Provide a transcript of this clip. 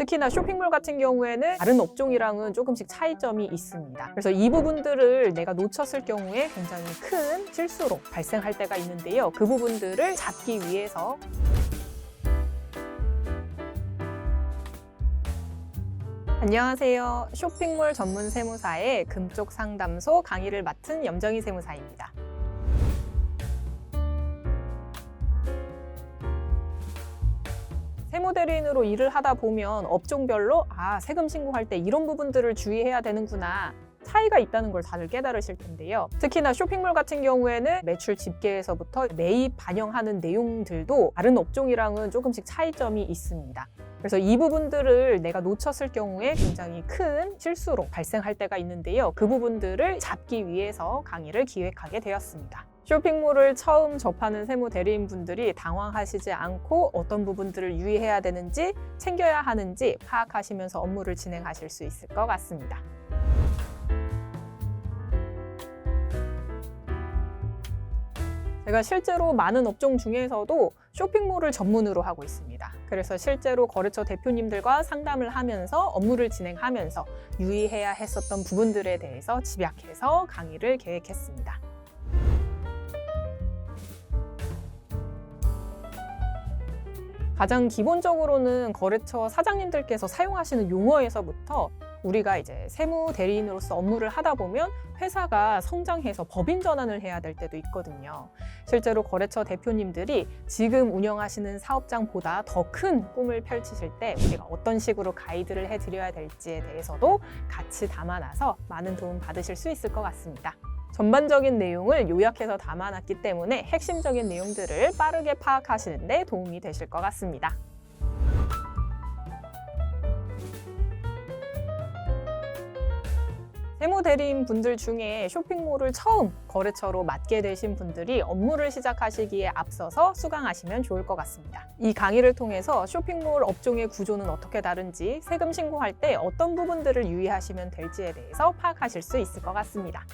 특히나 쇼핑몰 같은 경우에는 다른 업종이랑은 조금씩 차이점이 있습니다. 그래서 이 부분들을 내가 놓쳤을 경우에 굉장히 큰 실수로 발생할 때가 있는데요. 그 부분들을 잡기 위해서 안녕하세요. 쇼핑몰 전문 세무사의 금쪽 상담소 강의를 맡은 염정희 세무사입니다. 세무대리인으로 일을 하다 보면 업종별로 아, 세금 신고할 때 이런 부분들을 주의해야 되는구나. 차이가 있다는 걸 다들 깨달으실 텐데요. 특히나 쇼핑몰 같은 경우에는 매출 집계에서부터 매입 반영하는 내용들도 다른 업종이랑은 조금씩 차이점이 있습니다. 그래서 이 부분들을 내가 놓쳤을 경우에 굉장히 큰 실수로 발생할 때가 있는데요. 그 부분들을 잡기 위해서 강의를 기획하게 되었습니다. 쇼핑몰을 처음 접하는 세무 대리인분들이 당황하시지 않고 어떤 부분들을 유의해야 되는지 챙겨야 하는지 파악하시면서 업무를 진행하실 수 있을 것 같습니다. 제가 실제로 많은 업종 중에서도 쇼핑몰을 전문으로 하고 있습니다. 그래서 실제로 거래처 대표님들과 상담을 하면서 업무를 진행하면서 유의해야 했었던 부분들에 대해서 집약해서 강의를 계획했습니다. 가장 기본적으로는 거래처 사장님들께서 사용하시는 용어에서부터 우리가 이제 세무 대리인으로서 업무를 하다 보면 회사가 성장해서 법인 전환을 해야 될 때도 있거든요. 실제로 거래처 대표님들이 지금 운영하시는 사업장보다 더 큰 꿈을 펼치실 때 우리가 어떤 식으로 가이드를 해드려야 될지에 대해서도 같이 담아놔서 많은 도움 받으실 수 있을 것 같습니다. 전반적인 내용을 요약해서 담아놨기 때문에 핵심적인 내용들을 빠르게 파악하시는 데 도움이 되실 것 같습니다. 세무 대리인 분들 중에 쇼핑몰을 처음 거래처로 맡게 되신 분들이 업무를 시작하시기에 앞서서 수강하시면 좋을 것 같습니다. 이 강의를 통해서 쇼핑몰 업종의 구조는 어떻게 다른지 세금 신고할 때 어떤 부분들을 유의하시면 될지에 대해서 파악하실 수 있을 것 같습니다.